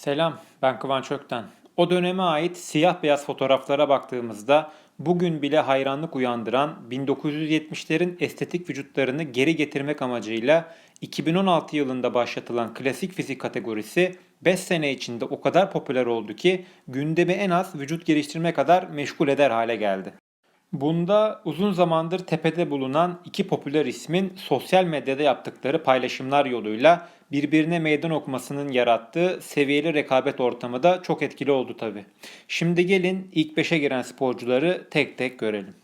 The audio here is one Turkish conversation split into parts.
Selam, ben Kıvanç Ökten. O döneme ait siyah beyaz fotoğraflara baktığımızda bugün bile hayranlık uyandıran 1970'lerin estetik vücutlarını geri getirmek amacıyla 2016 yılında başlatılan klasik fizik kategorisi 5 sene içinde o kadar popüler oldu ki gündemi en az vücut geliştirme kadar meşgul eder hale geldi. Bunda uzun zamandır tepede bulunan iki popüler ismin sosyal medyada yaptıkları paylaşımlar yoluyla birbirine meydan okumasının yarattığı seviyeli rekabet ortamı da çok etkili oldu tabi. Şimdi gelin ilk 5'e giren sporcuları tek tek görelim.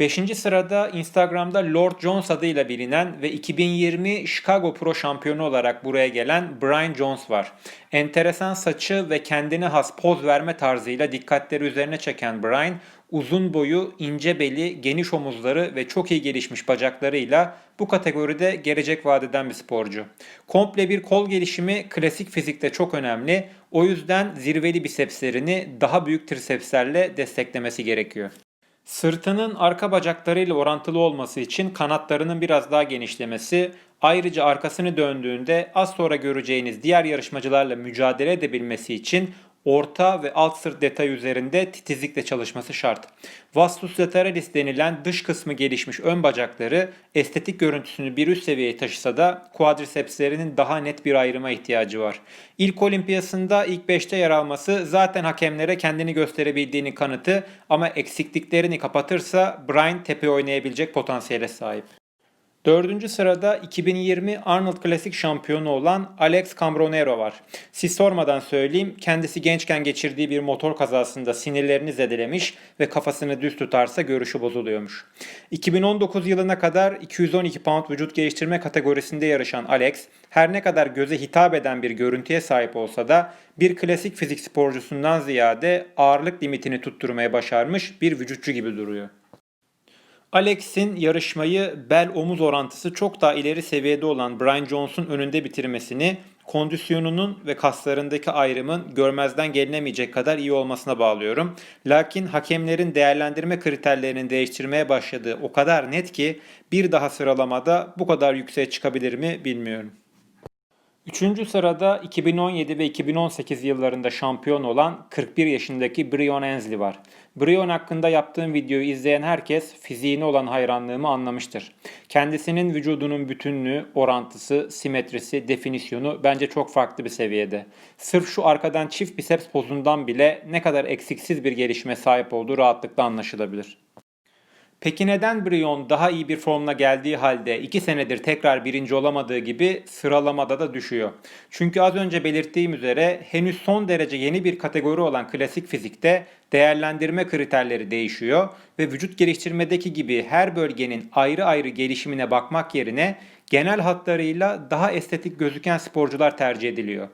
5. sırada Instagram'da Lord Jones adıyla bilinen ve 2020 Chicago Pro şampiyonu olarak buraya gelen Brian Jones var. Enteresan saçı ve kendine has poz verme tarzıyla dikkatleri üzerine çeken Brian, uzun boyu, ince beli, geniş omuzları ve çok iyi gelişmiş bacaklarıyla bu kategoride gelecek vadeden bir sporcu. Komple bir kol gelişimi klasik fizikte çok önemli. O yüzden zirveli bisepslerini daha büyük trisepslerle desteklemesi gerekiyor. Sırtının arka bacaklarıyla orantılı olması için kanatlarının biraz daha genişlemesi, ayrıca arkasını döndüğünde az sonra göreceğiniz diğer yarışmacılarla mücadele edebilmesi için orta ve alt sırt detayı üzerinde titizlikle çalışması şart. Vastus lateralis denilen dış kısmı gelişmiş ön bacakları estetik görüntüsünü bir üst seviyeye taşısa da quadricepslerinin daha net bir ayrıma ihtiyacı var. İlk olimpiyasında ilk 5'te yer alması zaten hakemlere kendini gösterebildiğini kanıtı ama eksikliklerini kapatırsa Brian tepe oynayabilecek potansiyele sahip. Dördüncü sırada 2020 Arnold Classic şampiyonu olan Alex Cambronero var. Siz sormadan söyleyeyim kendisi gençken geçirdiği bir motor kazasında sinirlerini zedelemiş ve kafasını düz tutarsa görüşü bozuluyormuş. 2019 yılına kadar 212 pound vücut geliştirme kategorisinde yarışan Alex her ne kadar göze hitap eden bir görüntüye sahip olsa da bir klasik fizik sporcusundan ziyade ağırlık limitini tutturmaya başarmış bir vücutçu gibi duruyor. Alex'in yarışmayı bel-omuz orantısı çok daha ileri seviyede olan Brian Jones'un önünde bitirmesini kondisyonunun ve kaslarındaki ayrımın görmezden gelinemeyecek kadar iyi olmasına bağlıyorum. Lakin hakemlerin değerlendirme kriterlerinin değiştirmeye başladığı o kadar net ki bir daha sıralamada bu kadar yükseğe çıkabilir mi bilmiyorum. Üçüncü sırada 2017 ve 2018 yıllarında şampiyon olan 41 yaşındaki Brion Ensley var. Brion hakkında yaptığım videoyu izleyen herkes fiziğine olan hayranlığımı anlamıştır. Kendisinin vücudunun bütünlüğü, orantısı, simetrisi, definisyonu bence çok farklı bir seviyede. Sırf şu arkadan çift biceps pozundan bile ne kadar eksiksiz bir gelişime sahip olduğu rahatlıkla anlaşılabilir. Peki neden Brion daha iyi bir formla geldiği halde 2 senedir tekrar birinci olamadığı gibi sıralamada da düşüyor? Çünkü az önce belirttiğim üzere henüz son derece yeni bir kategori olan klasik fizikte değerlendirme kriterleri değişiyor ve vücut geliştirmedeki gibi her bölgenin ayrı ayrı gelişimine bakmak yerine genel hatlarıyla daha estetik gözüken sporcular tercih ediliyor.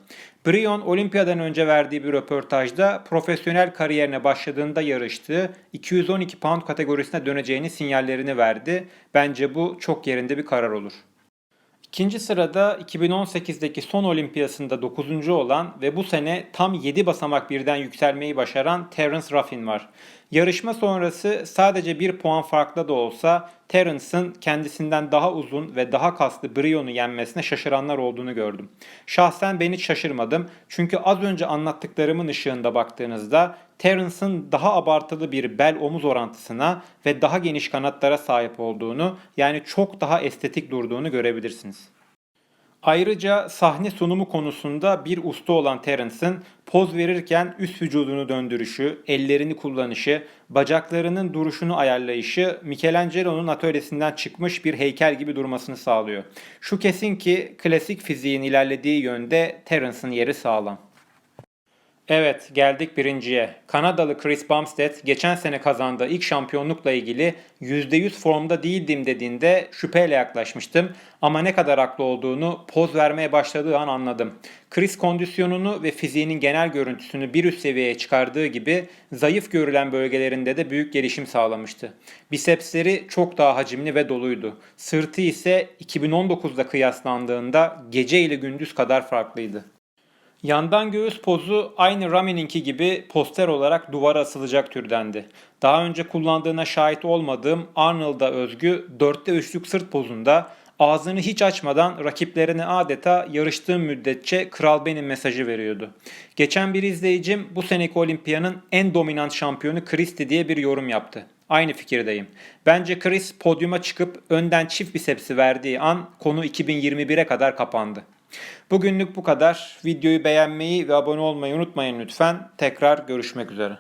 Brion olimpiyadan önce verdiği bir röportajda profesyonel kariyerine başladığında yarıştığı 212 pound kategorisine döneceğini sinyallerini verdi. Bence bu çok yerinde bir karar olur. İkinci sırada 2018'deki son olimpiyasında 9. olan ve bu sene tam 7 basamak birden yükselmeyi başaran Terence Ruffin var. Yarışma sonrası sadece bir puan farklı da olsa Terrence'ın kendisinden daha uzun ve daha kaslı Brion'u yenmesine şaşıranlar olduğunu gördüm. Şahsen ben hiç şaşırmadım çünkü az önce anlattıklarımın ışığında baktığınızda Terrence'ın daha abartılı bir bel omuz orantısına ve daha geniş kanatlara sahip olduğunu yani çok daha estetik durduğunu görebilirsiniz. Ayrıca sahne sunumu konusunda bir usta olan Terrence'ın poz verirken üst vücudunu döndürüşü, ellerini kullanışı, bacaklarının duruşunu ayarlayışı Michelangelo'nun atölyesinden çıkmış bir heykel gibi durmasını sağlıyor. Şu kesin ki klasik fiziğin ilerlediği yönde Terrence'ın yeri sağlam. Evet geldik birinciye. Kanadalı Chris Bumstead geçen sene kazandığı ilk şampiyonlukla ilgili %100 formda değildim dediğinde şüpheyle yaklaşmıştım. Ama ne kadar haklı olduğunu poz vermeye başladığı an anladım. Chris kondisyonunu ve fiziğinin genel görüntüsünü bir üst seviyeye çıkardığı gibi zayıf görülen bölgelerinde de büyük gelişim sağlamıştı. Bisepsleri çok daha hacimli ve doluydu. Sırtı ise 2019'da kıyaslandığında gece ile gündüz kadar farklıydı. Yandan göğüs pozu aynı Rami'ninki gibi poster olarak duvara asılacak türdendi. Daha önce kullandığına şahit olmadığım Arnold'a özgü 4'te 3'lük sırt pozunda ağzını hiç açmadan rakiplerine adeta yarıştığım müddetçe kral benim mesajı veriyordu. Geçen bir izleyicim bu seneki olimpiyanın en dominant şampiyonu Christie diye bir yorum yaptı. Aynı fikirdeyim. Bence Chris podyuma çıkıp önden çift bisepsi verdiği an konu 2021'e kadar kapandı. Bugünlük bu kadar. Videoyu beğenmeyi ve abone olmayı unutmayın lütfen. Tekrar görüşmek üzere.